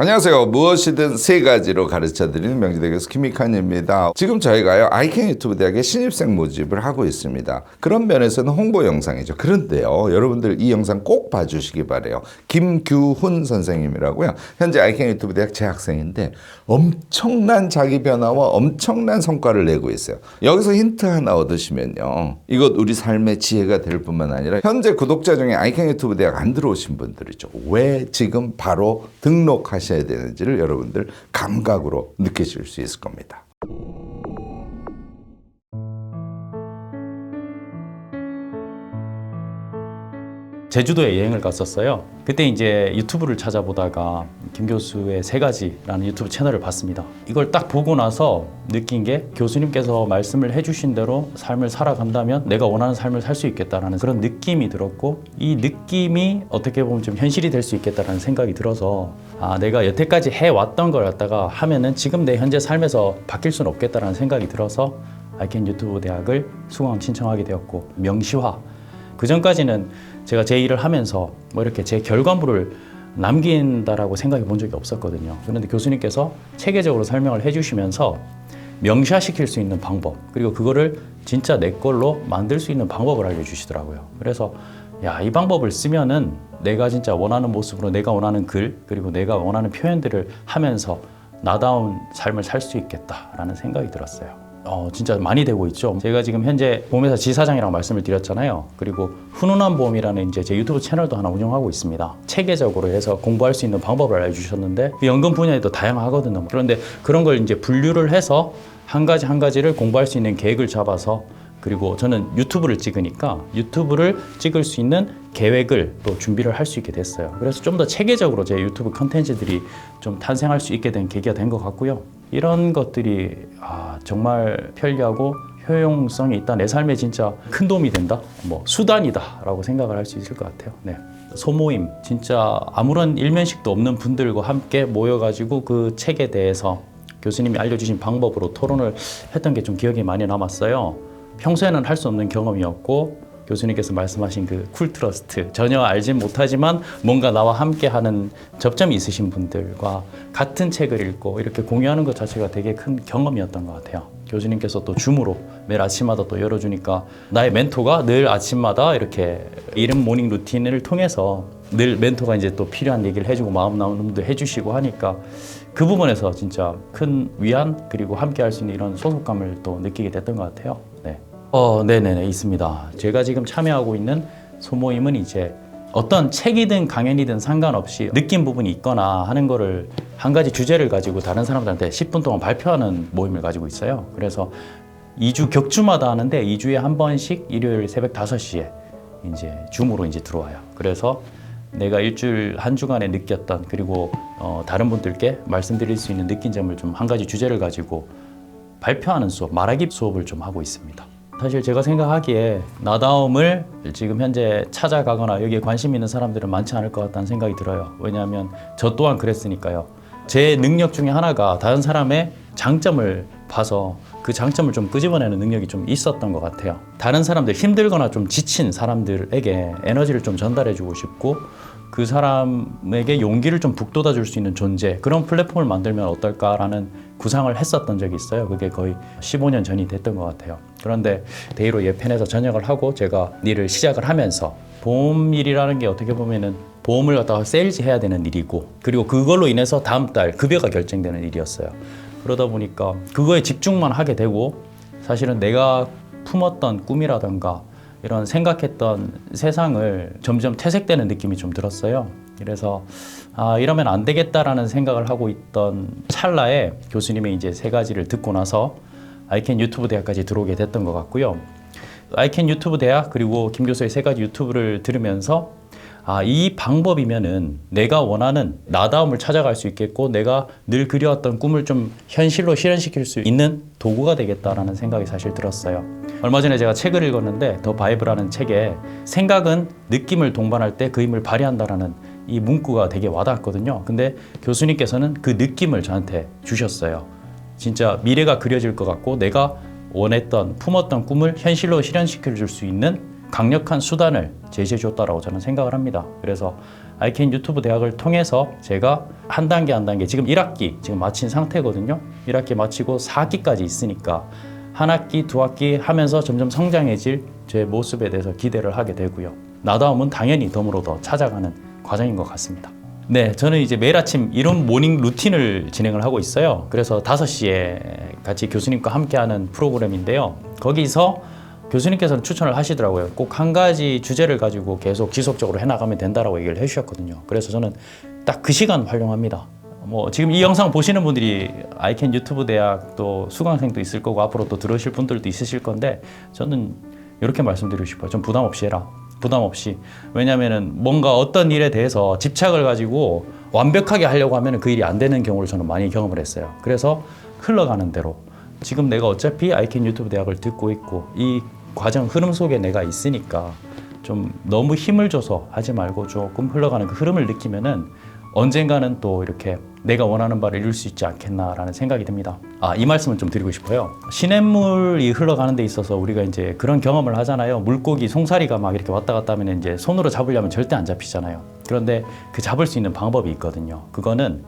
안녕하세요. 무엇이든 세 가지로 가르쳐 드리는 명지대 교수 김익환입니다. 지금 저희가요, 아이캔 유튜브 대학의 신입생 모집을 하고 있습니다. 그런 면에서는 홍보 영상이죠. 그런데요, 여러분들 이 영상 꼭 봐주시기 바래요. 김규훈 선생님이라고요. 현재 아이캔 유튜브 대학 재학생인데 엄청난 자기 변화와 엄청난 성과를 내고 있어요. 여기서 힌트 하나 얻으시면요. 이것 우리 삶의 지혜가 될 뿐만 아니라 현재 구독자 중에 아이캔 유튜브 대학 안 들어오신 분들이죠. 왜 지금 바로 등록하 셔야 되는지를 여러분들 감각으로 느끼실 수 있을 겁니다. 제주도에 여행을 갔었어요. 그때 이제 유튜브를 찾아보다가 김 교수의 세 가지라는 유튜브 채널을 봤습니다. 이걸 딱 보고 나서 느낀 게 교수님께서 말씀을 해주신 대로 삶을 살아간다면 내가 원하는 삶을 살 수 있겠다라는 그런 느낌이 들었고 이 느낌이 어떻게 보면 좀 현실이 될 수 있겠다라는 생각이 들어서 아 내가 여태까지 해왔던 걸 갖다가 하면은 지금 내 현재 삶에서 바뀔 수는 없겠다라는 생각이 들어서 아이캔 유튜브 대학을 수강 신청하게 되었고 명시화 그 전까지는 제가 제 일을 하면서 뭐 이렇게 제 결과물을 남긴다라고 생각해 본 적이 없었거든요. 그런데 교수님께서 체계적으로 설명을 해주시면서 명시화시킬 수 있는 방법 그리고 그거를 진짜 내 걸로 만들 수 있는 방법을 알려주시더라고요. 그래서 야 이 방법을 쓰면은 내가 진짜 원하는 모습으로 내가 원하는 글 그리고 내가 원하는 표현들을 하면서 나다운 삶을 살 수 있겠다라는 생각이 들었어요. 어, 진짜 많이 되고 있죠. 제가 지금 현재 보험회사 지사장이라고 말씀을 드렸잖아요. 그리고 훈훈한 보험이라는 이제 제 유튜브 채널도 하나 운영하고 있습니다. 체계적으로 해서 공부할 수 있는 방법을 알려주셨는데 그 연금 분야에도 다양하거든요. 그런데 그런 걸 이제 분류를 해서 한 가지 한 가지를 공부할 수 있는 계획을 잡아서 그리고 저는 유튜브를 찍으니까 유튜브를 찍을 수 있는 계획을 또 준비를 할 수 있게 됐어요. 그래서 좀 더 체계적으로 제 유튜브 컨텐츠들이 좀 탄생할 수 있게 된 계기가 된 것 같고요. 이런 것들이 아, 정말 편리하고 효용성이 있다. 내 삶에 진짜 큰 도움이 된다. 뭐 수단이다라고 생각을 할 수 있을 것 같아요. 네. 소모임 진짜 아무런 일면식도 없는 분들과 함께 모여가지고 그 책에 대해서 교수님이 알려주신 방법으로 토론을 했던 게 좀 기억이 많이 남았어요. 평소에는 할 수 없는 경험이었고 교수님께서 말씀하신 그 쿨트러스트 전혀 알진 못하지만 뭔가 나와 함께하는 접점이 있으신 분들과 같은 책을 읽고 이렇게 공유하는 것 자체가 되게 큰 경험이었던 것 같아요. 교수님께서 또 줌으로 매일 아침마다 또 열어주니까 나의 멘토가 늘 아침마다 이렇게 이름 모닝 루틴을 통해서 늘 멘토가 이제 또 필요한 얘기를 해주고 마음 나눔도 해주시고 하니까 그 부분에서 진짜 큰 위안 그리고 함께 할 수 있는 이런 소속감을 또 느끼게 됐던 것 같아요. 네. 어, 네네네, 있습니다. 제가 지금 참여하고 있는 소모임은 이제 어떤 책이든 강연이든 상관없이 느낀 부분이 있거나 하는 거를 한 가지 주제를 가지고 다른 사람들한테 10분 동안 발표하는 모임을 가지고 있어요. 그래서 2주 격주마다 하는데 2주에 한 번씩 일요일 새벽 5시에 이제 줌으로 이제 들어와요. 그래서 내가 일주일 한 주간에 느꼈던 그리고 어, 다른 분들께 말씀드릴 수 있는 느낀 점을 좀 한 가지 주제를 가지고 발표하는 수업, 말하기 수업을 좀 하고 있습니다. 사실 제가 생각하기에 나다움을 지금 현재 찾아가거나 여기에 관심 있는 사람들은 많지 않을 것 같다는 생각이 들어요. 왜냐하면 저 또한 그랬으니까요. 제 능력 중에 하나가 다른 사람의 장점을 봐서 그 장점을 좀 끄집어내는 능력이 좀 있었던 것 같아요. 다른 사람들 힘들거나 좀 지친 사람들에게 에너지를 좀 전달해주고 싶고 그 사람에게 용기를 좀 북돋아 줄 수 있는 존재 그런 플랫폼을 만들면 어떨까라는 구상을 했었던 적이 있어요. 그게 거의 15년 전이 됐던 것 같아요. 그런데 데이로 예편에서 전역을 하고 제가 일을 시작을 하면서 보험 일이라는 게 어떻게 보면은 보험을 갖다가 세일즈 해야 되는 일이고 그리고 그걸로 인해서 다음 달 급여가 결정되는 일이었어요. 그러다 보니까 그거에 집중만 하게 되고 사실은 내가 품었던 꿈이라던가 이런 생각했던 세상을 점점 퇴색되는 느낌이 좀 들었어요. 그래서 아 이러면 안 되겠다라는 생각을 하고 있던 찰나에 교수님의 이제 세 가지를 듣고 나서 아이캔 유튜브 대학까지 들어오게 됐던 것 같고요. 아이캔 유튜브 대학 그리고 김 교수의 세 가지 유튜브를 들으면서 아, 이 방법이면은 내가 원하는 나다움을 찾아갈 수 있겠고 내가 늘 그려왔던 꿈을 좀 현실로 실현시킬 수 있는 도구가 되겠다라는 생각이 사실 들었어요. 얼마 전에 제가 책을 읽었는데 더 바이브라는 책에 생각은 느낌을 동반할 때 그 힘을 발휘한다라는 이 문구가 되게 와닿았거든요. 근데 교수님께서는 그 느낌을 저한테 주셨어요. 진짜 미래가 그려질 것 같고 내가 원했던 품었던 꿈을 현실로 실현시켜 줄 수 있는 강력한 수단을 제시해 줬다라고 저는 생각을 합니다. 그래서 아이캔 유튜브 대학을 통해서 제가 한 단계 한 단계 지금 1학기 지금 마친 상태거든요. 1학기 마치고 4학기까지 있으니까 한 학기, 두 학기 하면서 점점 성장해질 제 모습에 대해서 기대를 하게 되고요. 나다움은 당연히 덤으로 더 찾아가는 과정인 것 같습니다. 네, 저는 이제 매일 아침 이런 모닝 루틴을 진행을 하고 있어요. 그래서 5시에 같이 교수님과 함께하는 프로그램인데요. 거기서 교수님께서는 추천을 하시더라고요. 꼭 한 가지 주제를 가지고 계속 지속적으로 해나가면 된다라고 얘기를 해주셨거든요. 그래서 저는 딱 그 시간 활용합니다. 뭐 지금 이 영상 보시는 분들이 아이캔 유튜브 대학 또 수강생도 있을 거고 앞으로 또 들으실 분들도 있으실 건데 저는 이렇게 말씀드리고 싶어요. 좀 부담 없이 해라. 부담 없이. 왜냐면은 뭔가 어떤 일에 대해서 집착을 가지고 완벽하게 하려고 하면 그 일이 안 되는 경우를 저는 많이 경험을 했어요. 그래서 흘러가는 대로 지금 내가 어차피 아이캔 유튜브 대학을 듣고 있고 이 과정 흐름 속에 내가 있으니까 좀 너무 힘을 줘서 하지 말고 조금 흘러가는 그 흐름을 느끼면은 언젠가는 또 이렇게 내가 원하는 바를 이룰 수 있지 않겠나라는 생각이 듭니다. 아, 이 말씀을 좀 드리고 싶어요. 시냇물이 흘러가는 데 있어서 우리가 이제 그런 경험을 하잖아요. 물고기, 송사리가 막 이렇게 왔다 갔다 하면 이제 손으로 잡으려면 절대 안 잡히잖아요. 그런데 그 잡을 수 있는 방법이 있거든요. 그거는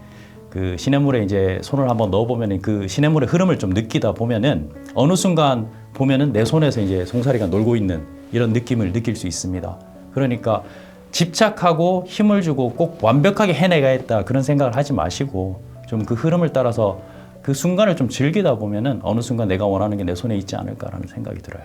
그 시냇물에 이제 손을 한번 넣어보면 그 시냇물의 흐름을 좀 느끼다 보면은 어느 순간 보면은 내 손에서 이제 송사리가 놀고 있는 이런 느낌을 느낄 수 있습니다. 그러니까 집착하고 힘을 주고 꼭 완벽하게 해내가겠다 그런 생각을 하지 마시고 좀 그 흐름을 따라서 그 순간을 좀 즐기다 보면은 어느 순간 내가 원하는 게 내 손에 있지 않을까라는 생각이 들어요.